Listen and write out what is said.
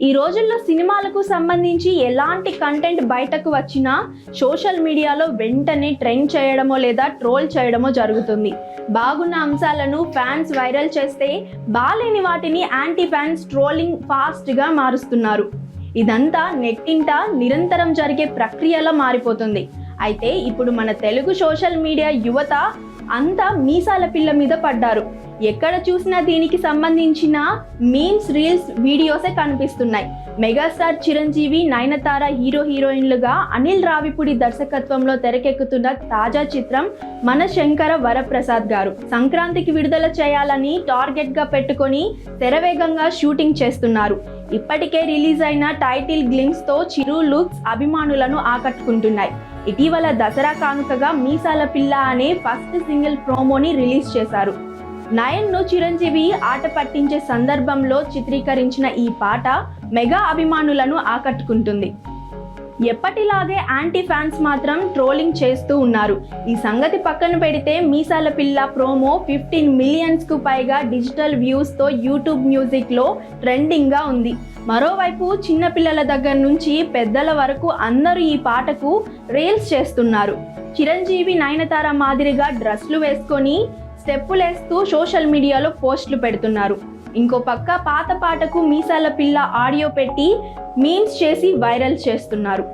ఈ రోజుల్లో సినిమాలకు సంబంధించి ఎలాంటి కంటెంట్ బయటకు వచ్చినా సోషల్ మీడియాలో వెంటనే ట్రెండ్ చేయడమో లేదా ట్రోల్ చేయడమో జరుగుతుంది. బాగున్న అంశాలను ఫ్యాన్స్ వైరల్ చేస్తే బాలేని వాటిని యాంటీ ఫ్యాన్స్ ట్రోలింగ్ ఫాస్ట్గా మారుస్తున్నారు. ఇదంతా నెట్టింట నిరంతరం జరిగే ప్రక్రియలా మారిపోతుంది. అయితే ఇప్పుడు మన తెలుగు సోషల్ మీడియా యువత అంతా మీసాల పిల్ల మీద పడ్డారు. ఎక్కడ చూసినా దీనికి సంబంధించిన మీమ్స్ రీల్స్ వీడియోసే కనిపిస్తున్నాయి. మెగాస్టార్ చిరంజీవి నయనతార హీరో హీరోయిన్లుగా అనిల్ రావిపూడి దర్శకత్వంలో తెరకెక్కుతున్న తాజా చిత్రం మన శంకర వరప్రసాద్ గారు. సంక్రాంతికి విడుదల చేయాలని టార్గెట్గా పెట్టుకొని తెరవేగంగా షూటింగ్ చేస్తున్నారు. ఇప్పటికే రిలీజ్ అయిన టైటిల్ గ్లిమ్స్తో చిరు లుక్స్ అభిమానులను ఆకట్టుకుంటున్నాయి. ఇటీవల దసరా కానుకగా మీసాల పిల్ల అనే ఫస్ట్ సింగిల్ ప్రోమోని రిలీజ్ చేశారు. నయన్ను చిరంజీవి ఆట పట్టించే సందర్భంలో చిత్రీకరించిన ఈ పాట మెగా అభిమానులను ఆకట్టుకుంటుంది. ఎప్పటిలాగే యాంటీ ఫ్యాన్స్ మాత్రం ట్రోలింగ్ చేస్తూ ఉన్నారు. ఈ సంగతి పక్కన పెడితే మీసాల పిల్ల ప్రోమో ఫిఫ్టీన్ మిలియన్స్కు పైగా డిజిటల్ వ్యూస్తో యూట్యూబ్ మ్యూజిక్లో ట్రెండింగ్గా ఉంది. మరోవైపు చిన్నపిల్లల దగ్గర నుంచి పెద్దల వరకు అందరూ ఈ పాటకు రీల్స్ చేస్తున్నారు. చిరంజీవి నయనతార మాదిరిగా డ్రెస్లు వేసుకొని స్టెప్పులేస్తూ సోషల్ మీడియాలో పోస్టులు పెడుతున్నారు. ఇంకో పక్క పాత పాటకు మీసాల పిల్ల ఆడియో పెట్టి మీమ్స్ చేసి వైరల్ చేస్తున్నారు.